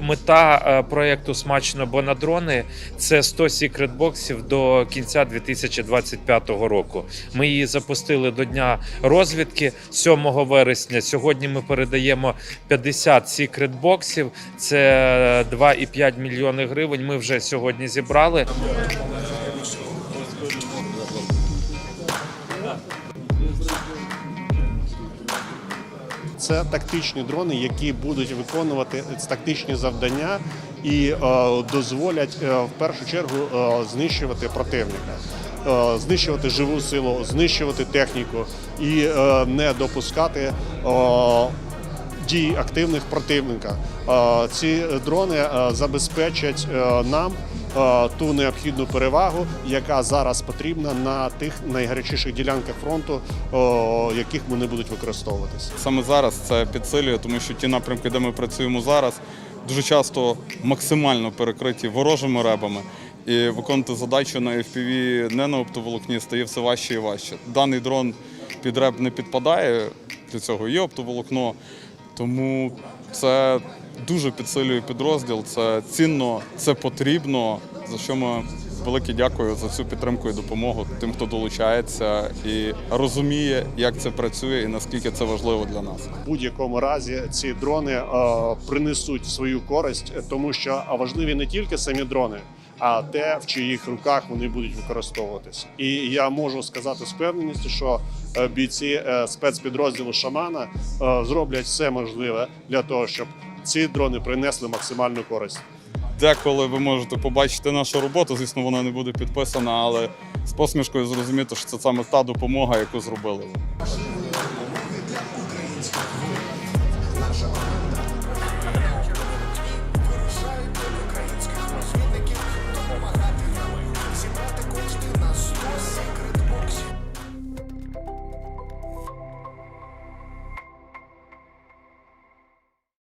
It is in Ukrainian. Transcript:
мета е, проекту Смачно бо на дрони це 100 секретбоксів до кінця 2025 року. Ми її запустили до дня розвідки 7 вересня. Сьогодні ми передаємо 50 секретбоксів. Це 2,5 мільйони гривень. Ми вже сьогодні зібрали. Це тактичні дрони, які будуть виконувати тактичні завдання і е, дозволять е, в першу чергу е, знищувати противника, знищувати живу силу, знищувати техніку і не допускати. Дій активних противника. Ці дрони забезпечать е, нам е, ту необхідну перевагу, яка зараз потрібна на тих найгарячіших ділянках фронту, яких вони будуть використовуватися. Саме зараз це підсилює, тому що ті напрямки, де ми працюємо зараз, дуже часто максимально перекриті ворожими ребами. І виконувати задачу на FPV не на оптоволокні стає все важче і важче. Даний дрон під реб не підпадає, для цього є оптоволокно, тому це дуже підсилює підрозділ, це цінно, це потрібно, за що ми велике дякую за всю підтримку і допомогу тим, хто долучається і розуміє, як це працює і наскільки це важливо для нас. В будь-якому разі ці дрони е, принесуть свою користь, тому що важливі не тільки самі дрони, а те, в чиїх руках вони будуть використовуватися. І я можу сказати з певненістю, що е, бійці е, спецпідрозділу Шамана е, зроблять все можливе для того, щоб ці дрони принесли максимальну користь. Деколи ви можете побачити нашу роботу, звісно, вона не буде підписана, але з посмішкою зрозуміти, що це саме та допомога, яку зробили